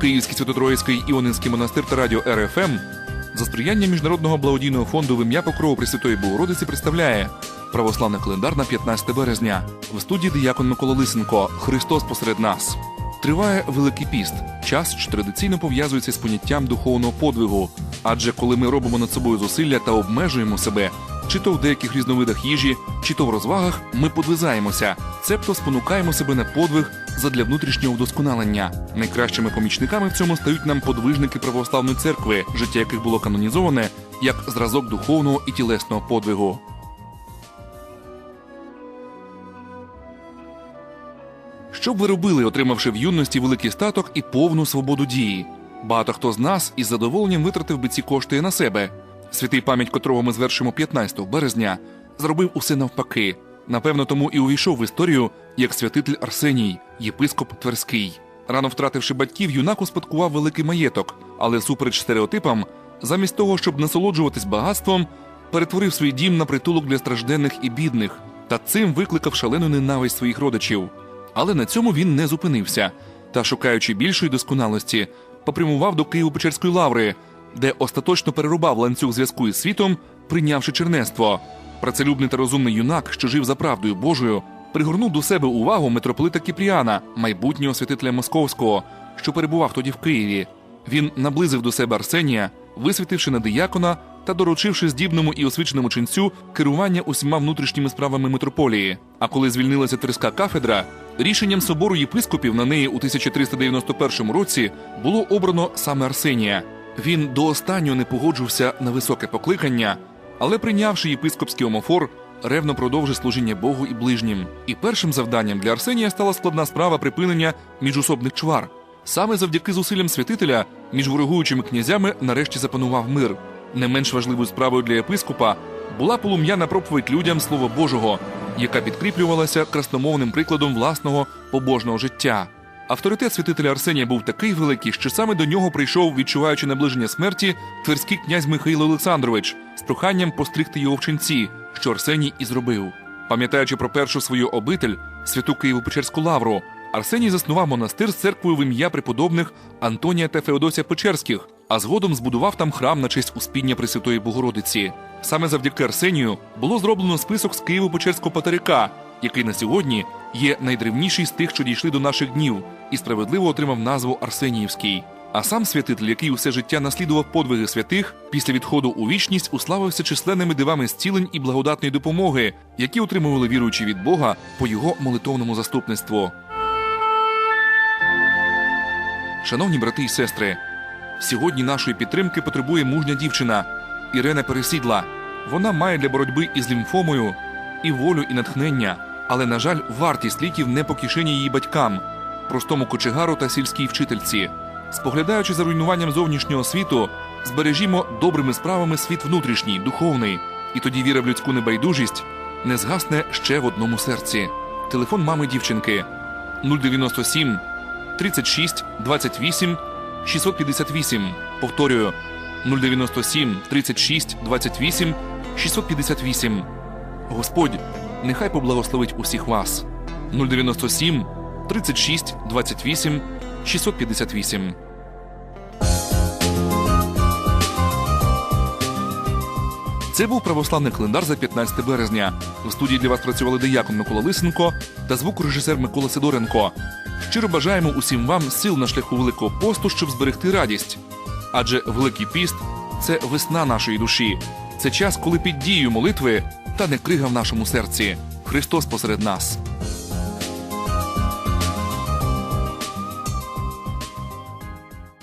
Київський Святотроїцький Іонинський монастир та радіо РФМ за сприяння Міжнародного благодійного фонду в ім'я Покрову Пресвятої Богородиці представляє православний календар на 15 березня. В студії диякон Микола Лисенко Христос посеред нас. Триває Великий піст, час, що традиційно пов'язується з поняттям духовного подвигу. Адже коли ми робимо над собою зусилля та обмежуємо себе, чи то в деяких різновидах їжі, чи то в розвагах, ми подвизаємося, цебто спонукаємо себе на подвиг задля внутрішнього вдосконалення. Найкращими помічниками в цьому стають нам подвижники православної церкви, життя яких було канонізоване як зразок духовного і тілесного подвигу. Що б ви робили, отримавши в юності великий статок і повну свободу дії? Багато хто з нас із задоволенням витратив би ці кошти на себе. Святий пам'ять котрого ми звершимо 15 березня, зробив усе навпаки. Напевно, тому і увійшов в історію як святитель Арсеній, єпископ Тверський. Рано втративши батьків, юнак успадкував великий маєток, але супереч стереотипам, замість того, щоб насолоджуватись багатством, перетворив свій дім на притулок для стражденних і бідних, та цим викликав шалену ненависть своїх родичів. Але на цьому він не зупинився та, шукаючи більшої досконалості, попрямував до Києво-Печерської лаври, де остаточно перерубав ланцюг зв'язку із світом, прийнявши чернецтво. Працелюбний та розумний юнак, що жив за правдою Божою, пригорнув до себе увагу митрополита Кіпріана, майбутнього святителя Московського, що перебував тоді в Києві. Він наблизив до себе Арсенія, висвітивши на диякона та доручивши здібному і освіченому ченцю керування усіма внутрішніми справами митрополії. А коли звільнилася Тверська кафедра, рішенням собору єпископів на неї у 1391 році було обрано саме Арсенія. Він до останнього не погоджувався на високе покликання, але прийнявши єпископський омофор, ревно продовжив служіння Богу і ближнім. І першим завданням для Арсенія стала складна справа припинення міжусобних чвар. Саме завдяки зусиллям святителя між ворогуючими князями нарешті запанував мир. Не менш важливою справою для єпископа була полум'яна проповідь людям Слова Божого, яка підкріплювалася красномовним прикладом власного побожного життя. Авторитет святителя Арсенія був такий великий, що саме до нього прийшов, відчуваючи наближення смерті, тверський князь Михайло Олександрович з проханням постригти його в ченці, що Арсеній і зробив. Пам'ятаючи про першу свою обитель, святу Києво-Печерську лавру, Арсеній заснував монастир з церквою в ім'я преподобних Антонія та Феодосія Печерських, а згодом збудував там храм на честь успіння Пресвятої Богородиці. Саме завдяки Арсенію було зроблено список з Києво-Печерського патерика, який на сьогодні є найдревніший з тих, що дійшли до наших днів, і справедливо отримав назву Арсеніївський. А сам святитель, який усе життя наслідував подвиги святих, після відходу у вічність уславився численними дивами зцілень і благодатної допомоги, які отримували віруючі від Бога по його молитовному заступництву. Шановні брати і сестри, сьогодні нашої підтримки потребує мужня дівчина Ірена Пересідла. Вона має для боротьби із лімфомою і волю, і натхнення, але, на жаль, вартість ліків не по кишені її батькам, простому кочегару та сільській вчительці. Споглядаючи за руйнуванням зовнішнього світу, збережімо добрими справами світ внутрішній, духовний, і тоді віра в людську небайдужість не згасне ще в одному серці. Телефон мами дівчинки 097 36 28 658. Повторюю 097 36 28 658. Господь нехай поблагословить усіх вас. 097 36 28 658. Це був православний календар за 15 березня. В студії для вас працювали диякон Микола Лисенко та звукорежисер Микола Сидоренко. Щиро бажаємо усім вам сил на шляху Великого посту, щоб зберегти радість. Адже Великий піст це весна нашої душі. Це час, коли під дією молитви та не крига в нашому серці. Христос посеред нас.